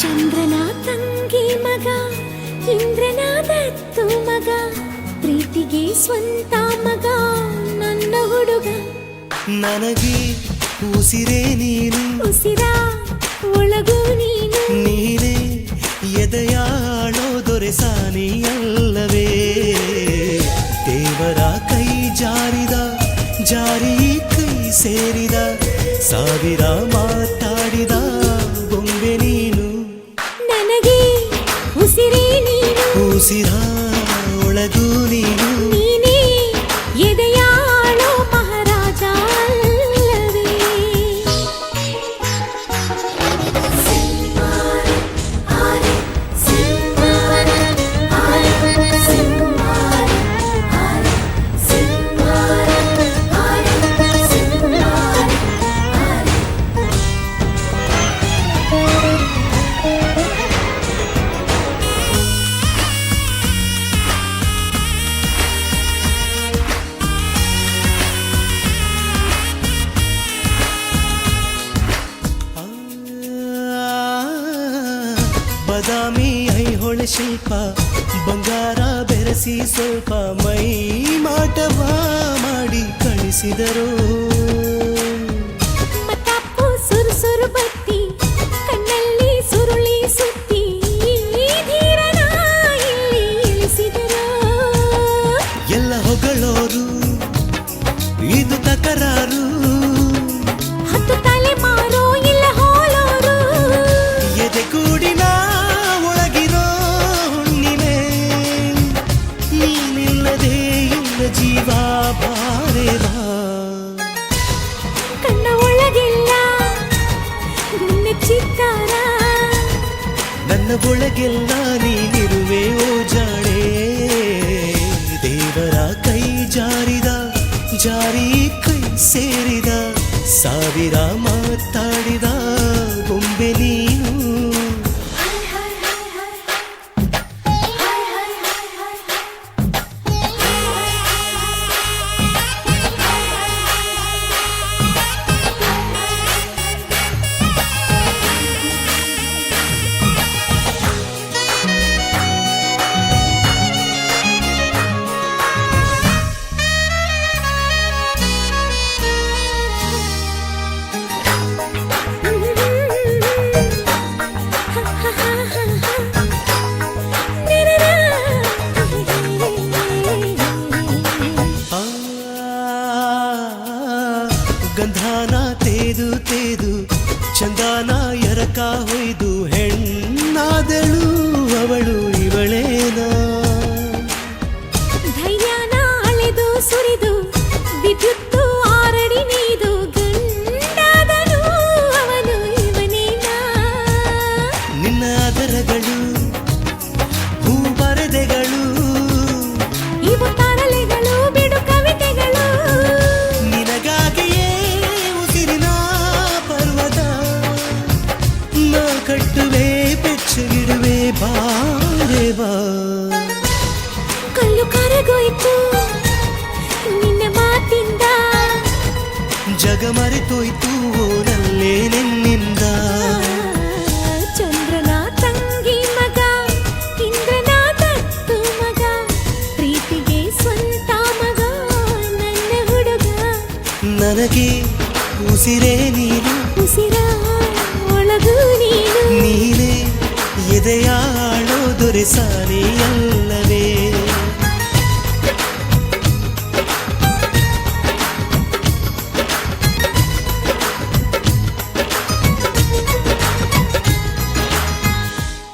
ಚಂದ್ರನ ತಂಗಿ ಮಗ ಇಂದ್ರನ ದತ್ತು ಮಗ ಪ್ರೀತಿಗೆ ಸ್ವಂತ ಮಗ ನನ್ನ ಹುಡುಗ. ನನಗೆ ಉಸಿರೇ ನೀನು ಉಸಿರ ಒಳಗು ನೀನು. ನೀನೇ ಎದೆಯಾಳೋ ದೊರೆಸಾನಿಯಲ್ಲವೇ. ದೇವರ ಕೈ ಜಾರಿದ ಜಾರಿ ಕೈ ಸೇರಿದ ಸಾವಿರ ಮಾತಾಡಿದ ನೀನು ಬದಾಮಿ ಐಹೊಳೆ ಶಿಲ್ಪ ಬಂಗಾರ ಬೆರೆಸಿ ಸ್ವಲ್ಪ ಮೈ ಮಾಟವ ಮಾಡಿ ಕಳಿಸಿದರು. ಎಲ್ಲ ಸುರು ಬಾರೆ ಬಾ ಕಣ್ಣ ಒಳಗೆಲ್ಲ ಗುಂಡೆ ಚಿತ್ತಾರ. ನನ್ನ ಒಳಗೆಲ್ಲ ನೀನಿರುವೆ ಓ ಜಾಣೆ. ದೇವರ ಕೈ ಜಾರಿದ ಜಾರಿ ಕೈ ಸೇರಿದ ಸಾವಿರ ಮಾತಾಡಿದ. ತೇದು ತೇದು ಚಂದಾನ ಎರಕ ಹೊಯ್ದು ಹೆಣ್ಣಾದಳು ಅವಳು ಇವಳೇನಾ. ಮರೆತೋಯ್ತು ಓರಲ್ಲೇ ನಿನ್ನಿಂದ ಚಂದ್ರನ ತಂಗಿ ಮಗ ಇಂದ್ರನ ದತ್ತು ಮಗ ಪ್ರೀತಿಗೆ ಸ್ವಂತ ಮಗ ನನ್ನ ಹುಡುಗ ನನಗೆ ಉಸಿರೇ ನೀನು ಉಸಿರ ಒಳಗು ನೀನು ನೀನೇ ಎದೆಯಾಳೋ ದೊರೆಸಾನಿಯಲ್ಲ